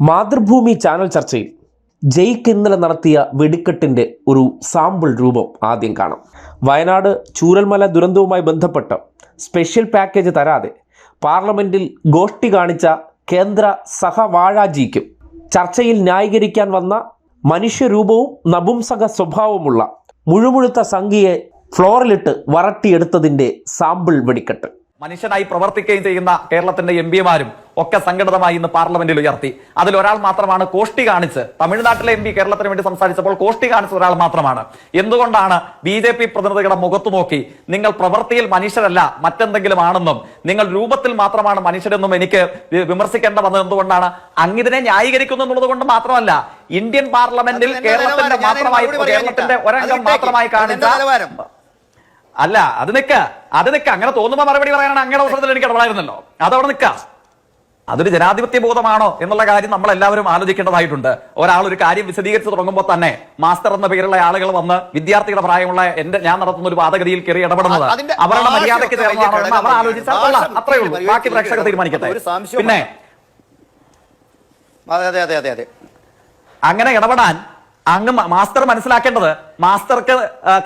Mathrubhumi channel ചർച്ചയിൽ ജയ്ക്ക് ഇന്നലെ നടത്തിയ വെടിക്കെട്ടിന്റെ ഒരു സാമ്പിൾ രൂപം ആദ്യം കാണാം. വയനാട് ചൂരൽമല ദുരന്തവുമായി ബന്ധപ്പെട്ട സ്പെഷ്യൽ പാക്കേജ് തരാതെ പാർലമെന്റിൽ ഗോഷ്ടി കാണിച്ച കേന്ദ്ര സഹവാഴാജിക്കും ചർച്ചയിൽ ന്യായീകരിക്കാൻ വന്ന മനുഷ്യരൂപവും നപുംസക സ്വഭാവമുള്ള മുഴുമുഴുത്ത സംഖ്യയെ ഫ്ലോറിലിട്ട് വരട്ടിയെടുത്തതിന്റെ സാമ്പിൾ വെടിക്കെട്ട്. മനുഷ്യനായി പ്രവർത്തിക്കുകയും ചെയ്യുന്ന കേരളത്തിന്റെ എം പിമാരും ഒക്കെ സംഘടിതമായി ഇന്ന് പാർലമെന്റിൽ ഉയർത്തി അതിൽ ഒരാൾ മാത്രമാണ് കോഷ്ടി കാണിച്ച് തമിഴ്നാട്ടിലെ എം പി കേരളത്തിന് വേണ്ടി സംസാരിച്ചപ്പോൾ കോഷ്ടി കാണിച്ച ഒരാൾ മാത്രമാണ് എന്തുകൊണ്ടാണ് ബി ജെ പി പ്രതിനിധികളുടെ മുഖത്തു നോക്കി നിങ്ങൾ പ്രവൃത്തിയിൽ മനുഷ്യരല്ല മറ്റെന്തെങ്കിലും ആണെന്നും നിങ്ങൾ രൂപത്തിൽ മാത്രമാണ് മനുഷ്യരെന്നും എനിക്ക് വിമർശിക്കേണ്ട വന്നത് എന്തുകൊണ്ടാണ് അങ്ങിതിനെ ന്യായീകരിക്കുന്നു എന്നുള്ളത് കൊണ്ട് മാത്രമല്ല ഇന്ത്യൻ പാർലമെന്റിൽ കേരളത്തിന്റെ മാത്രമായി. കേരളത്തിന്റെ ഒരംഗം മാത്രമായി കാണിച്ച. അല്ല അത് നിക്ക. അത് നിക്ക. അങ്ങനെ തോന്നുമ്പോ മറുപടി പറയാനാണ് അങ്ങയുടെ അവസരത്തിൽ എനിക്ക് ഇടപെടായിരുന്നല്ലോ. അതവിടെ നിക്ക. അതൊരു ജനാധിപത്യ ബോധമാണോ എന്നുള്ള കാര്യം നമ്മൾ എല്ലാവരും ആലോചിക്കേണ്ടതായിട്ടുണ്ട്. ഒരാൾ ഒരു കാര്യം വിശദീകരിച്ച് തുടങ്ങുമ്പോൾ തന്നെ മാസ്റ്റർ എന്ന പേരുള്ള ആളുകൾ വന്ന് വിദ്യാർത്ഥിയുടെ പ്രായമുള്ള എന്റെ ഞാൻ നടത്തുന്ന ഒരു വാദഗതിയിൽ കയറി ഇടപെടുന്നത് അവരുടെ മര്യാദയ്ക്ക് ചേർന്നതാണോ എന്ന് അവർ ആലോചിച്ചാൽ ഭാഷ കൊള്ളാം. അത്രേ ഉള്ളൂ. ബാക്കി പ്രേക്ഷകർ തീരുമാനിക്കട്ടെ. പിന്നെ അതെ. അതെ അതെ അതെ അതെ. അങ്ങനെ ഇടപെടാൻ അങ്ങ് മാസ്റ്റർ മനസ്സിലാക്കേണ്ടത് മാസ്റ്റർക്ക്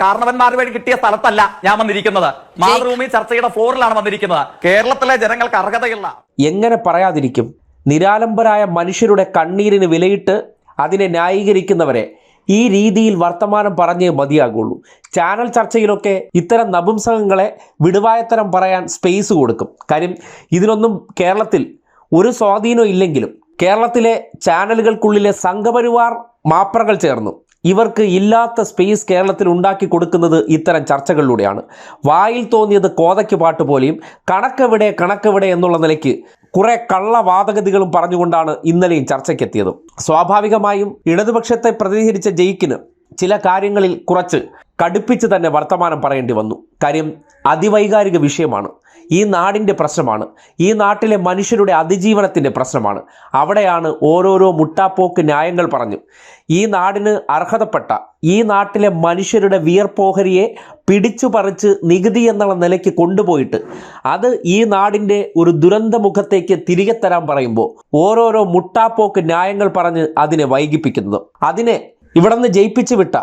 കാരണവന്മാർ വഴി കിട്ടിയ സ്ഥലത്തല്ല ഞാൻ വന്നിരിക്കുന്നത്. മാതൃഭൂമി ചർച്ചയുടെ ഫ്ലോറിലാണ് വന്നിരിക്കുന്നത്. കേരളത്തിലെ ജനങ്ങൾക്ക് അർഹതയുള്ള എങ്ങനെ പറയാതിരിക്കും? നിരാലംബരായ മനുഷ്യരുടെ കണ്ണീരിന് വിലയിട്ട് അതിനെ ന്യായീകരിക്കുന്നവരെ ഈ രീതിയിൽ വർത്തമാനം പറഞ്ഞേ മതിയാകുള്ളൂ. ചാനൽ ചർച്ചയിലൊക്കെ ഇത്തരം നപുംസകങ്ങളെ വിടുവായത്തരം പറയാൻ സ്പേസ് കൊടുക്കും. കാര്യം ഇതിനൊന്നും കേരളത്തിൽ ഒരു സ്വാധീനം ഇല്ലെങ്കിലും കേരളത്തിലെ ചാനലുകൾക്കുള്ളിലെ സംഘപരിവാർ മാപ്രകൾ ചേർന്നു. ഇവർക്ക് ഇല്ലാത്ത സ്പേസ് കേരളത്തിൽ ഉണ്ടാക്കി കൊടുക്കുന്നത് ഇത്തരം ചർച്ചകളിലൂടെയാണ്. വായിൽ തോന്നിയത് കോതയ്ക്ക് പാട്ട് പോലെയും കണക്കെവിടെ കണക്കെവിടെ എന്നുള്ള നിലയ്ക്ക് കുറെ കള്ളവാദഗതികളും പറഞ്ഞുകൊണ്ടാണ് ഇന്നലെയും ചർച്ചയ്ക്കെത്തിയത്. സ്വാഭാവികമായും ഇടതുപക്ഷത്തെ പ്രതിനിധീകരിച്ച ജയിക്കിന് ചില കാര്യങ്ങളിൽ കുറച്ച് കടുപ്പിച്ച് തന്നെ വർത്തമാനം പറയേണ്ടി വന്നു. കാര്യം അതിവൈകാരിക വിഷയമാണ്. ഈ നാടിന്റെ പ്രശ്നമാണ്. ഈ നാട്ടിലെ മനുഷ്യരുടെ അതിജീവനത്തിന്റെ പ്രശ്നമാണ്. അവിടെയാണ് ഓരോരോ മുട്ടാപ്പോക്ക് ന്യായങ്ങൾ പറഞ്ഞു. ഈ നാടിന് അർഹതപ്പെട്ട ഈ നാട്ടിലെ മനുഷ്യരുടെ വിയർപ്പോഹരിയെ പിടിച്ചു പറിച്ച് നികുതി എന്നുള്ള നിലയ്ക്ക് കൊണ്ടുപോയിട്ട് അത് ഈ നാടിന്റെ ഒരു ദുരന്ത മുഖത്തേക്ക് തിരികെ തരാൻ പറയുമ്പോൾ ഓരോരോ മുട്ടാപ്പോക്ക് ന്യായങ്ങൾ പറഞ്ഞ് അതിനെ വൈകിപ്പിക്കുന്നത്. അതിനെ ഇവിടെ നിന്ന് ജയിപ്പിച്ചു വിട്ട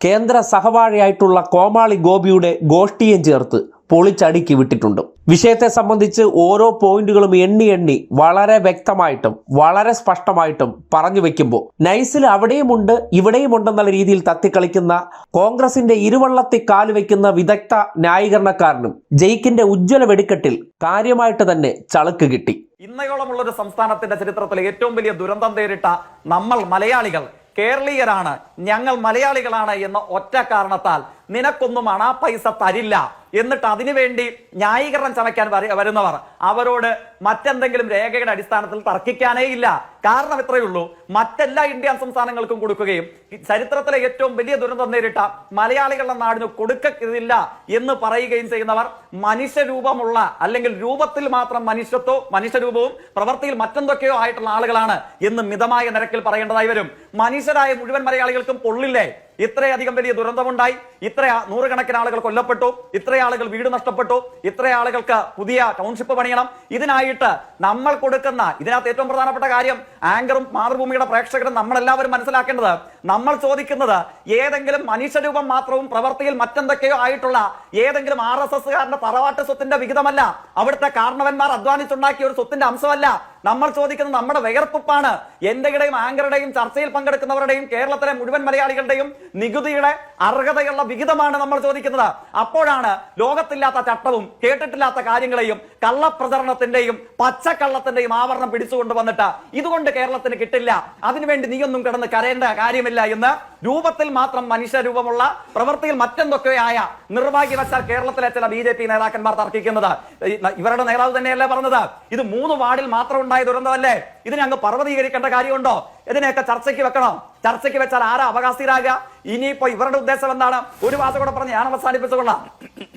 കേന്ദ്ര സഹവാഴിയായിട്ടുള്ള കോമാളി ഗോപിയുടെ ഗോഷ്ടിയും ചേർത്ത് പൊളിച്ചടുക്കി വിട്ടിട്ടുണ്ട്. വിഷയത്തെ സംബന്ധിച്ച് ഓരോ പോയിന്റുകളും എണ്ണി എണ്ണി വളരെ വ്യക്തമായിട്ടും വളരെ സ്പഷ്ടമായിട്ടും പറഞ്ഞു വെക്കുമ്പോൾ നൈസിൽ അവിടെയുമുണ്ട് ഇവിടെയും ഉണ്ടെന്നുള്ള രീതിയിൽ തത്തിക്കളിക്കുന്ന കോൺഗ്രസിന്റെ ഇരുവള്ളത്തിൽ കാലുവെക്കുന്ന വിദഗ്ധ ന്യായീകരണക്കാരനും ജയിക്കിന്റെ ഉജ്ജ്വല വെടിക്കെട്ടിൽ കാര്യമായിട്ട് തന്നെ ചളുക്ക് കിട്ടി. ഇന്നയോളമുള്ള ഒരു സംസ്ഥാനത്തിന്റെ ചരിത്രത്തിൽ ഏറ്റവും വലിയ ദുരന്തം നേരിട്ട നമ്മൾ മലയാളികൾ കേരളീയരാണ് ഞങ്ങൾ മലയാളികളാണ് എന്ന ഒറ്റ കാരണത്താൽ നിനക്കൊന്നും അണാ പൈസ തരില്ല. എന്നിട്ട് അതിനുവേണ്ടി ന്യായീകരണം ചമയ്ക്കാൻ വര- വരുന്നവർ. അവരോട് മറ്റെന്തെങ്കിലും രേഖയുടെ അടിസ്ഥാനത്തിൽ തർക്കിക്കാനേ ഇല്ല. കാരണം ഇത്രയേ ഉള്ളൂ. മറ്റെല്ലാ ഇന്ത്യൻ സംസ്ഥാനങ്ങൾക്കും കൊടുക്കുകയും ചരിത്രത്തിലെ ഏറ്റവും വലിയ ദുരന്തം നേരിട്ട മലയാളികളുടെ നാടിന് കൊടുക്കില്ല എന്ന് പറയുകയും ചെയ്യുന്നവർ മനുഷ്യരൂപമുള്ള അല്ലെങ്കിൽ രൂപത്തിൽ മാത്രം മനുഷ്യത്വവും മനുഷ്യരൂപവും പ്രവൃത്തിയിൽ മറ്റെന്തൊക്കെയോ ആയിട്ടുള്ള ആളുകളാണ് എന്ന് മിതമായ നിരക്കിൽ പറയേണ്ടതായി വരും. മനുഷ്യരായ മുഴുവൻ മലയാളികൾക്കും പൊള്ളില്ലേ? ഇത്രയധികം വലിയ ദുരന്തമുണ്ടായി. ഇത്ര നൂറുകണക്കിന് ആളുകൾ കൊല്ലപ്പെട്ടു. ഇത്ര ആളുകൾ വീട് നഷ്ടപ്പെട്ടു. ഇത്ര ആളുകൾക്ക് പുതിയ ടൗൺഷിപ്പ് പണിയണം. ഇതിനായിട്ട് നമ്മൾ കൊടുക്കുന്ന ഇതിനകത്ത് ഏറ്റവും പ്രധാനപ്പെട്ട കാര്യം ആങ്കറും മാതൃഭൂമിയുടെ പ്രേക്ഷകരും നമ്മളെല്ലാവരും മനസ്സിലാക്കേണ്ടത് നമ്മൾ ചോദിക്കുന്നത് ഏതെങ്കിലും മനുഷ്യരൂപം മാത്രവും പ്രവൃത്തിയിൽ മറ്റെന്തൊക്കെയോ ആയിട്ടുള്ള ഏതെങ്കിലും ആർ എസ് എസ്കാരന്റെ തറവാട്ട് സ്വത്തിന്റെ വിഹിതമല്ല. അവിടുത്തെ കാരണവന്മാർ അധ്വാനിച്ചുണ്ടാക്കിയ ഒരു സ്വത്തിന്റെ അംശമല്ല. നമ്മൾ ചോദിക്കുന്നത് നമ്മുടെ വിയർപ്പാണ് എന്റെയുടെയും ആങ്കറുടെയും ചർച്ചയിൽ പങ്കെടുക്കുന്നവരുടെയും കേരളത്തിലെ മുഴുവൻ മലയാളികളുടെയും നികുതിയുടെ അർഹതയുള്ള വിഹിതമാണ് നമ്മൾ ചോദിക്കുന്നത്. അപ്പോഴാണ് ലോകത്തില്ലാത്ത ചട്ടവും കേട്ടിട്ടില്ലാത്ത കാര്യങ്ങളെയും കള്ളപ്രചരണത്തിന്റെയും പച്ചക്കള്ളത്തിന്റെയും ആവരണം പിടിച്ചുകൊണ്ട് വന്നിട്ട് ഇതുകൊണ്ട് കേരളത്തിന് കിട്ടില്ല. അതിനുവേണ്ടി നീയൊന്നും കിടന്ന് കരയേണ്ട കാര്യമില്ല എന്ന് രൂപത്തിൽ മാത്രം മനുഷ്യരൂപമുള്ള പ്രവൃത്തിയിൽ മറ്റെന്തൊക്കെയായ നിർഭാഗ്യവശാൽ കേരളത്തിലെ ചില ബി ജെ പി നേതാക്കന്മാർ തർക്കിക്കുന്നത്. ഇവരുടെ നേതാവ് തന്നെയല്ലേ പറഞ്ഞത്? ഇത് മൂന്ന് വാർഡിൽ മാത്രം ഉണ്ടായ ദുരന്തമല്ലേ? ഇതിനെ അങ്ങ് പർവതീകരിക്കേണ്ട കാര്യമുണ്ടോ? ഇതിനെയൊക്കെ ചർച്ചയ്ക്ക് വെക്കണം. ചർച്ചയ്ക്ക് വെച്ചാൽ ആരാ അവകാശിരാകുക? ഇനിയിപ്പോ ഇവരുടെ ഉദ്ദേശം എന്താണ്? ഒരു വാസം കൂടെ പറഞ്ഞ് ഞാൻ അവസാനിപ്പിച്ചുകൊള്ളാം.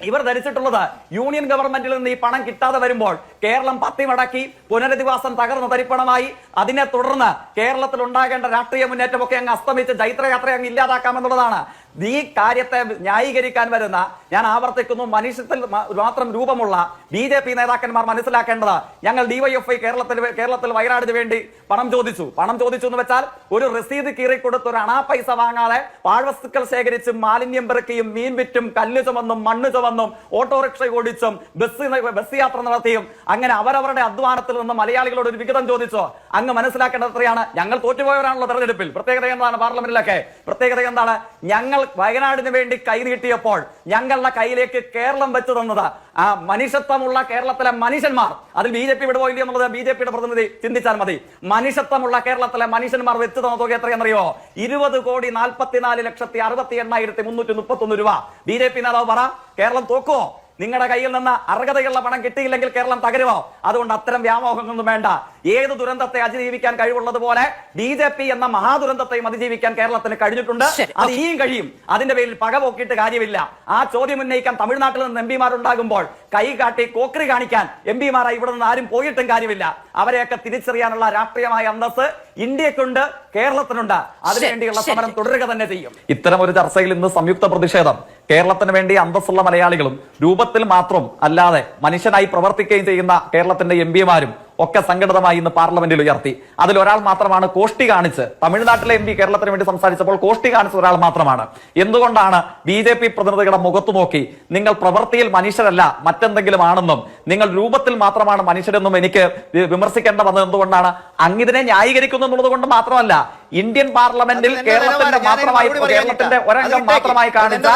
ഇവർ ധരിച്ചിട്ടുള്ളത് യൂണിയൻ ഗവൺമെന്റിൽ നിന്ന് ഈ പണം കിട്ടാതെ വരുമ്പോൾ കേരളം പത്തി മടക്കി പുനരധിവാസം തകർന്ന തരിപ്പണമായി. അതിനെ തുടർന്ന് കേരളത്തിൽ ഉണ്ടാകേണ്ട രാഷ്ട്രീയ മുന്നേറ്റമൊക്കെ അങ്ങ് അസ്തമിച്ച് ജൈത്രയാത്ര അങ്ങ് ഇല്ലാതാക്കാമെന്നുള്ളതാണ് ഈ കാര്യത്തെ ന്യായീകരിക്കാൻ വരുന്ന ഞാൻ ആവർത്തിക്കുന്നു മനുഷ്യത്തിൽ മാത്രം രൂപമുള്ള ബി ജെ പി നേതാക്കന്മാർ മനസ്സിലാക്കേണ്ടത് ഞങ്ങൾ ഡിവൈഎഫ്ഐ കേരളത്തിൽ കേരളത്തിൽ വയനാടിന് വേണ്ടി പണം ചോദിച്ചു. പണം ചോദിച്ചു എന്ന് വെച്ചാൽ ഒരു രസീത് കീറി കൊടുത്ത് ഒരു അണാ പൈസ വാങ്ങാതെ പാഴ്വസ്തുക്കൾ ശേഖരിച്ച് മാലിന്യം പെറുക്കിയും മീൻ വിറ്റും കല്ല് ചുമന്നും മണ്ണ് ചുമന്നും ഓട്ടോറിക്ഷ ഓടിച്ചും ബസ് ബസ് യാത്ര നടത്തിയും അങ്ങനെ അവരവരുടെ അധ്വാനത്തിൽ നിന്ന് മലയാളികളോട് ഒരു വിഹിതം ചോദിച്ചോ അങ്ങ് മനസ്സിലാക്കേണ്ടത് എത്രയാണ് ഞങ്ങൾ തോറ്റുപോയവരാണല്ലോ തെരഞ്ഞെടുപ്പിൽ. പ്രത്യേകത എന്താണ് പാർലമെന്റിലൊക്കെ? പ്രത്യേകത എന്താണ്? ഞങ്ങൾ വയനാടിന് വേണ്ടി കൈനീട്ടിയപ്പോൾ ഞങ്ങളുടെ കയ്യിലേക്ക് കേരളം വെച്ചു തന്നത്. ആ മനുഷ്യത്വമുള്ള കേരളത്തിലെ മനുഷ്യന്മാർ അതിൽ ബി ജെ പി വിടുവോ ഇല്ലയോ എന്നുള്ളത് ബി ജെ പിയുടെ പ്രതിനിധി ചിന്തിച്ചാൽ മതി. മനുഷ്യത്വമുള്ള കേരളത്തിലെ മനുഷ്യന്മാർ വെച്ചു തന്ന തുക എത്രയെന്നറിയോ? ഇരുപത് കോടി നാൽപ്പത്തിനാല് ലക്ഷത്തി അറുപത്തി എണ്ണായിരത്തി മുന്നൂറ്റി മുപ്പത്തി ഒന്ന് രൂപ. ബി ജെ പി നേതാവ് പറ കേരളം തോക്കുവോ? നിങ്ങളുടെ കയ്യിൽ നിന്ന് അർഹതയുള്ള പണം കിട്ടിയില്ലെങ്കിൽ കേരളം തകരുമോ? അതുകൊണ്ട് അത്തരം വ്യാമോഹങ്ങളൊന്നും വേണ്ട. ഏത് ദുരന്തത്തെ അതിജീവിക്കാൻ കഴിവുള്ളതുപോലെ ബി ജെ പി എന്ന മഹാദുരന്തത്തെയും അതിജീവിക്കാൻ കേരളത്തിന് കഴിഞ്ഞിട്ടുണ്ട്. അത് ഇനിയും കഴിയും. അതിന്റെ പേരിൽ പക പോക്കിയിട്ട് കാര്യമില്ല. ആ ചോദ്യം ഉന്നയിക്കാൻ തമിഴ്നാട്ടിൽ നിന്ന് എം പിമാരുണ്ടാകുമ്പോൾ കൈ കാട്ടി കോക്രി കാണിക്കാൻ എം പിമാരായി ഇവിടെ നിന്ന് ആരും പോയിട്ടും കാര്യമില്ല. അവരെയൊക്കെ തിരിച്ചറിയാനുള്ള രാഷ്ട്രീയമായ അന്തസ് ഇന്ത്യക്കുണ്ട്. കേരളത്തിനുണ്ട്. അതിനുവേണ്ടിയുള്ള സമരം തുടരുക തന്നെ ചെയ്യും. ഇത്തരം ഒരു ചർച്ചയിൽ ഇന്ന് സംയുക്ത പ്രതിഷേധം. കേരളത്തിന് വേണ്ടി അന്തസ്സുള്ള മലയാളികളും രൂപത്തിൽ മാത്രം അല്ലാതെ മനുഷ്യനായി പ്രവർത്തിക്കുകയും ചെയ്യുന്ന കേരളത്തിന്റെ എം പിമാരും ഒക്കെ സംഘടിതമായി ഇന്ന് പാർലമെന്റിൽ ഉയർത്തി. അതിൽ ഒരാൾ മാത്രമാണ് കോഷ്ടി കാണിച്ച് തമിഴ്നാട്ടിലെ എം പി കേരളത്തിന് വേണ്ടി സംസാരിച്ചപ്പോൾ കോഷ്ടി കാണിച്ച ഒരാൾ മാത്രമാണ്. എന്തുകൊണ്ടാണ് ബി ജെ പി പ്രതിനിധികളുടെ മുഖത്തു നോക്കി നിങ്ങൾ പ്രവൃത്തിയിൽ മനുഷ്യരല്ല മറ്റെന്തെങ്കിലും ആണെന്നും നിങ്ങൾ രൂപത്തിൽ മാത്രമാണ് മനുഷ്യരെന്നും എനിക്ക് വിമർശിക്കേണ്ട വന്നത് എന്തുകൊണ്ടാണ്? അങ്ങിതിനെ ന്യായീകരിക്കുന്നു എന്നുള്ളത് കൊണ്ട് മാത്രമല്ല ഇന്ത്യൻ പാർലമെന്റിൽ കേരളത്തിന്റെ മാത്രമായി കേരളത്തിന്റെ ഒരംഗം മാത്രമായി കാണിച്ച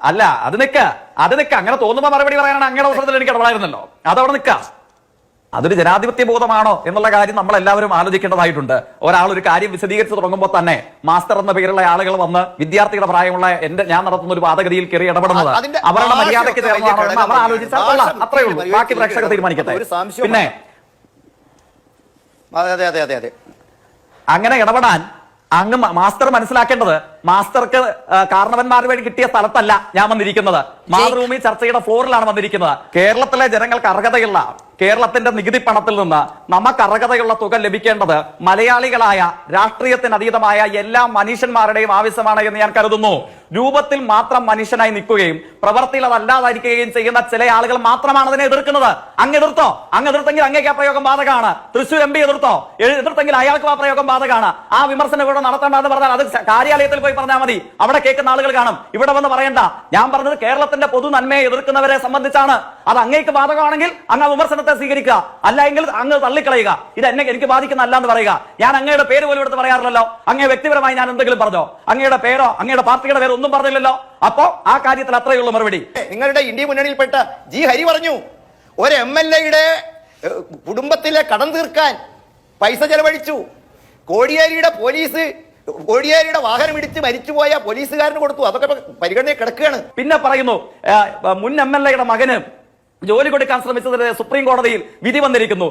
അല്ല അത് നിക്ക. അത് നിക്ക. അങ്ങനെ തോന്നുമ്പോ മറുപടി പറയാനാണ് അങ്ങനെ അവസരത്തിൽ എനിക്ക് ഇടപെടായിരുന്നല്ലോ. അതവിടെ നിക്ക. അതൊരു ജനാധിപത്യ ബോധമാണോ എന്നുള്ള കാര്യം നമ്മൾ എല്ലാവരും ആലോചിക്കേണ്ടതായിട്ടുണ്ട്. ഒരാൾ ഒരു കാര്യം വിശദീകരിച്ച് തുടങ്ങുമ്പോൾ തന്നെ മാസ്റ്റർ എന്ന പേരുള്ള ആളുകൾ വന്ന് വിദ്യാർത്ഥിയുടെ പ്രായമുള്ള എന്റെ ഞാൻ നടത്തുന്ന ഒരു വാദഗതിയിൽ കയറി ഇടപെടുന്നത് അവരുടെ മര്യാദയ്ക്ക് ചേർന്നതാണോ എന്ന് അവർ ആലോചിച്ചാൽ കൊള്ളാം. ഭാഷ അത്രേ ഉള്ളൂ. ബാക്കി പ്രേക്ഷകർ തീരുമാനിക്കട്ടെ. പിന്നെ അതെ അതെ അതെ അതെ അതെ. അങ്ങനെ ഇടപെടാൻ അങ്ങ് മാസ്റ്റർ മനസ്സിലാക്കേണ്ടത് മാസ്റ്റർക്ക് കാരണവന്മാർ വഴി കിട്ടിയ സ്ഥലത്തല്ല ഞാൻ വന്നിരിക്കുന്നത്. മാതൃഭൂമി ചർച്ചയുടെ ഫ്ലോറിലാണ് വന്നിരിക്കുന്നത്. കേരളത്തിലെ ജനങ്ങൾക്ക് അർഹതയുള്ള കേരളത്തിന്റെ നികുതി പണത്തിൽ നിന്ന് നമുക്ക് അർഹതയുള്ള തുക ലഭിക്കേണ്ടത് മലയാളികളായ രാഷ്ട്രീയത്തിന് അതീതമായ എല്ലാ മനുഷ്യന്മാരുടെയും ആവശ്യമാണ് എന്ന് ഞാൻ കരുതുന്നു. രൂപത്തിൽ മാത്രം മനുഷ്യനായി നിൽക്കുകയും പ്രവർത്തിയിൽ അതല്ലാതായിരിക്കുകയും ചെയ്യുന്ന ചില ആളുകൾ മാത്രമാണ് അതിനെ എതിർക്കുന്നത്. അങ്ങ് എതിർത്തോ? അങ്ങ് എതിർത്തെങ്കിൽ അങ്ങേക്ക് ആ പ്രയോഗം ബാധകമാണ്. തൃശൂർ എം പി എതിർത്തോ? എതിർത്തെങ്കിൽ അയാൾക്ക് ആ പ്രയോഗം ബാധകമാണ്. ആ വിമർശനം ഇവിടെ നടത്തേണ്ടതെന്ന് പറഞ്ഞാൽ അത് കാര്യാലയത്തിൽ പോയി പറഞ്ഞാൽ മതി. അവിടെ കേൾക്കുന്ന ആളുകൾ കാണും. ഇവിടെ വന്ന് പറയണ്ട. ഞാൻ പറഞ്ഞത് കേരളത്തിന്റെ പൊതു നന്മയെ എതിർക്കുന്നവരെ സംബന്ധിച്ചാണ്. അത് അങ്ങേക്ക് ബാധകമാണെങ്കിൽ അങ്ങ് വിമർശനത്തെ സ്വീകരിക്കുക. അല്ല എങ്കിൽ അങ്ങ് തള്ളിക്കളയുക. ഇത് എന്നെ എനിക്ക് ബാധിക്കുന്ന അല്ല എന്ന് പറയുക. ഞാൻ അങ്ങയുടെ പേര് പോലും എടുത്ത് പറയാറില്ലല്ലോ. അങ്ങേ വ്യക്തിപരമായി ഞാൻ എന്തെങ്കിലും പറഞ്ഞോ? അങ്ങയുടെ പേരോ? അങ്ങയുടെ പാർട്ടിയുടെ പേരോ ഒന്നും പറഞ്ഞില്ലല്ലോ. അപ്പോ ആ കാര്യത്തിൽ അത്രയേ ഉള്ളൂ മറുപടി. നിങ്ങളുടെ ഇന്ത്യ മുന്നണിയിൽപ്പെട്ട ജി ഹരി പറഞ്ഞു ഒരു എം എൽ എയുടെ കുടുംബത്തിലെ കടം തീർക്കാൻ പൈസ ചെലവഴിച്ചു. കോടിയേരിയുടെ പോലീസ് കോടിയേരിയുടെ വാഹനം ഇടിച്ച് മരിച്ചുപോയ പോലീസുകാരന് കൊടുത്തു. അതൊക്കെ പരിഗണനയിൽ കിടക്കുകയാണ്. പിന്നെ പറയുന്നു മുൻ എം എൽ എയുടെ മകന് ജോലി കൊടുക്കാൻ ശ്രമിച്ചതിന് സുപ്രീം കോടതിയിൽ വിധി വന്നിരിക്കുന്നു.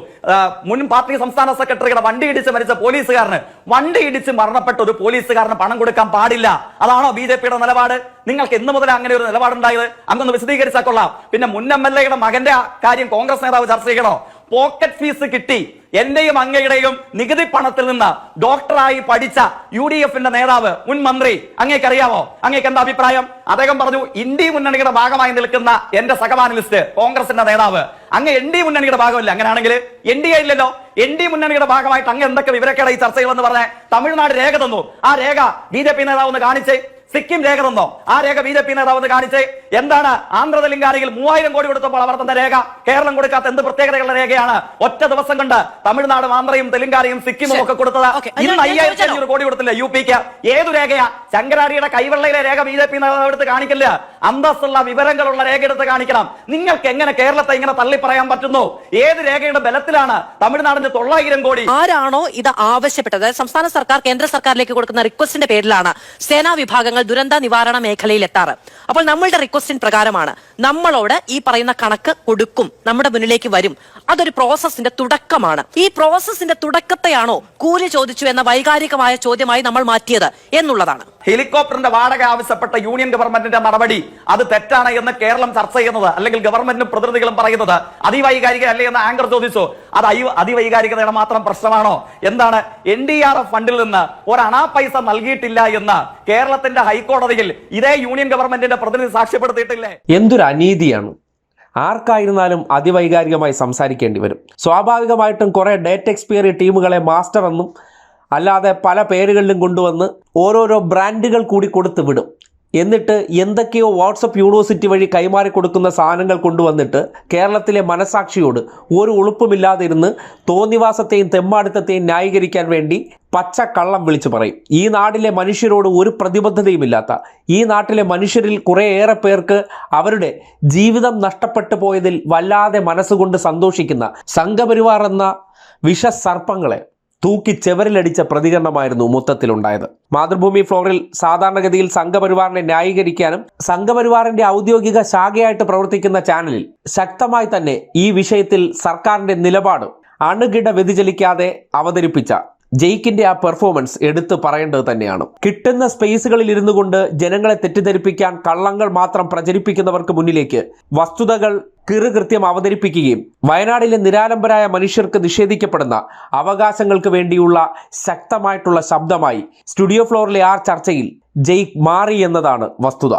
മുൻ പാർട്ടി സംസ്ഥാന സെക്രട്ടറിയുടെ വണ്ടി ഇടിച്ച് മരിച്ച പോലീസുകാരന് വണ്ടി ഇടിച്ച് മരണപ്പെട്ട ഒരു പോലീസുകാരന് പണം കൊടുക്കാൻ പാടില്ല. അതാണോ ബി നിലപാട്? നിങ്ങൾക്ക് എന്ന് മുതൽ അങ്ങനെ ഒരു നിലപാടുണ്ടായത്? അങ്ങൊന്ന് വിശദീകരിച്ചാൽ കൊള്ളാം. പിന്നെ മുൻ എം എൽ എയുടെ മകന്റെ കാര്യം കോൺഗ്രസ് നേതാവ് ചർച്ച ചെയ്യണോ? പോക്കറ്റ് ഫീസ് കിട്ടി. എന്റെയും അങ്ങയുടെയും നികുതി പണത്തിൽ നിന്ന് ഡോക്ടറായി പഠിച്ച യു ഡി എഫിന്റെ നേതാവ് മുൻ മന്ത്രി. അങ്ങേക്ക് അറിയാമോ അങ്ങേക്ക് എന്താ അഭിപ്രായം? അദ്ദേഹം പറഞ്ഞു ഇന്ത്യ മുന്നണിയുടെ ഭാഗമായി നിൽക്കുന്ന എന്റെ സഹപാനലിസ്റ്റ് കോൺഗ്രസിന്റെ നേതാവ്. അങ്ങ് എൻ ഡി മുന്നണിയുടെ ഭാഗമല്ല? അങ്ങനെയാണെങ്കിൽ എൻ ഡി ഇല്ലല്ലോ. എൻ ഡി മുന്നണിയുടെ ഭാഗമായിട്ട് അങ്ങ് എന്തൊക്കെ വിവരക്കേടായി ചർച്ച എന്ന് പറഞ്ഞ തമിഴ്നാട് രേഖ തന്നു. ആ രേഖ ബി ജെ പി നേതാവ് ഒന്ന് കാണിച്ചേ. സിക്കിം രേഖ തന്നോ? ആ രേഖ ബി ജെ പി നേതാവ് കാണിച്ച് എന്താണ് ആന്ധ്ര തെലങ്കാനയിൽ മൂവായിരം കോടി കൊടുത്തപ്പോൾ അവർ തന്ന രേഖ? കേരളം കൊടുക്കാത്ത എന്ത് പ്രത്യേകതയുള്ള രേഖയാണ്? ഒറ്റ ദിവസം കൊണ്ട് തമിഴ്നാടും ആന്ധ്രയും തെലുങ്കാനയും സിക്കിമും ഒക്കെ കൊടുത്തത്. ഇന്ന് അയ്യായിരത്തി അഞ്ഞൂറ് കോടി കൊടുത്തില്ല യു പിക്ക് ഏതു രേഖയാ? ശങ്കരാടിയുടെ കൈവെള്ളയിലെ രേഖ ബി ജെ പി നേതാവ് എടുത്ത് കാണിക്കില്ല. അന്തസ്സുള്ള വിവരങ്ങളുള്ള രേഖ എടുത്ത് കാണിക്കണം. നിങ്ങൾക്ക് എങ്ങനെ കേരളത്തെ ഇങ്ങനെ തള്ളി പറയാൻ പറ്റുന്നു? ഏത് രേഖയുടെ ബലത്തിലാണ് തമിഴ്നാടിന്റെ തൊള്ളായിരം കോടി? ആരാണോ ഇത് ആവശ്യപ്പെട്ടത്? സംസ്ഥാന സർക്കാർ കേന്ദ്ര സർക്കാരിലേക്ക് കൊടുക്കുന്ന റിക്വസ്റ്റിന്റെ പേരിലാണ് സേനാ വിഭാഗങ്ങൾ ദുരന്ത നിവാരണ മേഖലയിൽ എത്താറ്. അപ്പോൾ നമ്മളുടെ റിക്വസ്റ്റിൻ പ്രകാരമാണ് നമ്മളോട് ഈ പറയുന്ന കണക്ക് കൊടുക്കും. നമ്മുടെ മുന്നിലേക്ക് വരും. അതൊരു പ്രോസസ്സിന്റെ തുടക്കമാണ്. ഈ പ്രോസസ്സിന്റെ തുടക്കത്തെയാണോ കൂലി ചോദിച്ചു എന്ന വൈകാരികമായ ചോദ്യമായി നമ്മൾ മാറ്റിയത് എന്നുള്ളതാണ്. ഹെലികോപ്റ്ററിന്റെ വാടക ആവശ്യപ്പെട്ട യൂണിയൻ ഗവൺമെന്റിന്റെ മറുപടി അത് തെറ്റാണ് എന്ന് കേരളം ചർച്ച ചെയ്യുന്നത് അല്ലെങ്കിൽ ഗവൺമെന്റിനും പ്രതിനിധികളും പറയുന്നത്. അതിവൈകാരിക അല്ലേ എന്ന് ആങ്കർ ചോദിച്ചു. അത് അതിവൈകാരികതയുടെ മാത്രം പ്രശ്നമാണോ? എന്താണ് എൻ ഡി ആർ എഫ് ഫണ്ടിൽ നിന്ന് ഒരണാ പൈസ നൽകിയിട്ടില്ല എന്ന് കേരളത്തിന്റെ ഹൈക്കോടതിയിൽ ഇതേ യൂണിയൻ ഗവൺമെന്റിന്റെ പ്രതിനിധി സാക്ഷ്യപ്പെടുത്തിയിട്ടില്ലേ? എന്തൊരു അനീതിയാണ്. ആർക്കായിരുന്നാലും അതിവൈകാരികമായി സംസാരിക്കേണ്ടി വരും. സ്വാഭാവികമായിട്ടും കുറേ ഡേറ്റ് എക്സ്പയറി ടീമുകളെ മാസ്റ്റർ എന്നും അല്ലാതെ പല പേരുകളിലും കൊണ്ടുവന്ന് ഓരോരോ ബ്രാൻഡുകൾ കൂടി കൊടുത്ത് വിടും. എന്നിട്ട് എന്തൊക്കെയോ വാട്സപ്പ് യൂണിവേഴ്സിറ്റി വഴി കൈമാറി കൊടുക്കുന്ന സാധനങ്ങൾ കൊണ്ടുവന്നിട്ട് കേരളത്തിലെ മനസാക്ഷിയോട് ഒരു ഉളുപ്പുമില്ലാതെ ഇരുന്ന് തോന്നിവാസത്തെയും തെമ്മാടിത്തത്തെയും ന്യായീകരിക്കാൻ വേണ്ടി പച്ച കള്ളം വിളിച്ചു പറയും. ഈ നാട്ടിലെ മനുഷ്യരോട് ഒരു പ്രതിബദ്ധതയുമില്ലാത്ത ഈ നാട്ടിലെ മനുഷ്യരിൽ കുറേയേറെ പേർക്ക് അവരുടെ ജീവിതം നഷ്ടപ്പെട്ടു പോയതിൽ വല്ലാതെ മനസ്സുകൊണ്ട് സന്തോഷിക്കുന്ന സംഘപരിവാർ എന്ന വിഷസർപ്പങ്ങളെ തൂക്കി ചെവരിലടിച്ച പ്രതികരണമായിരുന്നു മൊത്തത്തിലുണ്ടായത്. മാതൃഭൂമി ഫ്ലോറിൽ സാധാരണഗതിയിൽ സംഘപരിവാറിനെ ന്യായീകരിക്കാനും സംഘപരിവാറിന്റെ ഔദ്യോഗിക ശാഖയായിട്ട് പ്രവർത്തിക്കുന്ന ചാനലിൽ ശക്തമായി തന്നെ ഈ വിഷയത്തിൽ സർക്കാരിന്റെ നിലപാട് അണുകിട വ്യതിചലിക്കാതെ അവതരിപ്പിച്ച ജെയ്ക്കിന്റെ ആ പെർഫോമൻസ് എടുത്തു പറയേണ്ടത് തന്നെയാണ്. കിട്ടുന്ന സ്പേസുകളിൽ ഇരുന്നു കൊണ്ട് ജനങ്ങളെ തെറ്റിദ്ധരിപ്പിക്കാൻ കള്ളങ്ങൾ മാത്രം പ്രചരിപ്പിക്കുന്നവർക്ക് മുന്നിലേക്ക് വസ്തുതകൾ കിറുകൃത്യം അവതരിപ്പിക്കുകയും വയനാടിലെ നിരാലംബരായ മനുഷ്യർക്ക് നിഷേധിക്കപ്പെടുന്ന അവകാശങ്ങൾക്ക് വേണ്ടിയുള്ള ശക്തമായിട്ടുള്ള ശബ്ദമായി സ്റ്റുഡിയോ ഫ്ലോറിലെ ആ ചർച്ചയിൽ ജയ് മാറി എന്നതാണ് വസ്തുത.